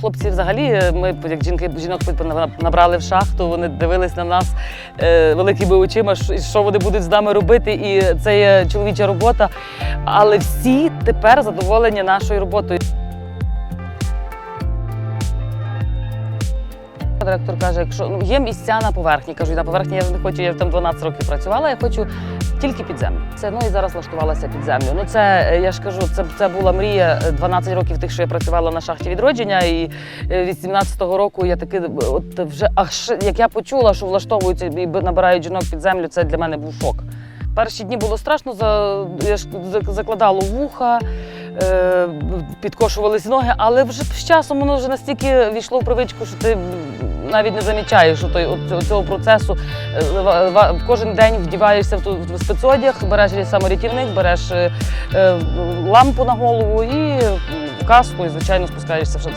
хлопці взагалі, ми як жінки жінок набрали в шахту, вони дивились на нас е, великими очима, що- що вони будуть з нами робити, і це є чоловіча робота. Але всі тепер задоволені нашою роботою. Директор каже, якщо ну, є місця на поверхні, кажу, на поверхні я не хочу, я там 12 років працювала, я хочу тільки під землю. Це ну і зараз влаштувалася під землю. Ну це е, я ж кажу, це, це була мрія е, 12 років тих, що я працювала на шахті відродження. І е, від 17-го року я таки от вже аж як я почула, що влаштовуються і набирають жінок під землю, це для мене був шок. Перші дні було страшно, я ж за- закладало вуха, е, підкошувалися ноги, але вже з часом воно вже настільки війшло в привичку, що ти навіть не замічаєш що той, цього процесу. Е, Кожен день вдіваєшся в, ту, в спецодяг, береш саморятівник, береш е, е, лампу на голову і каску, і звичайно спускаєшся в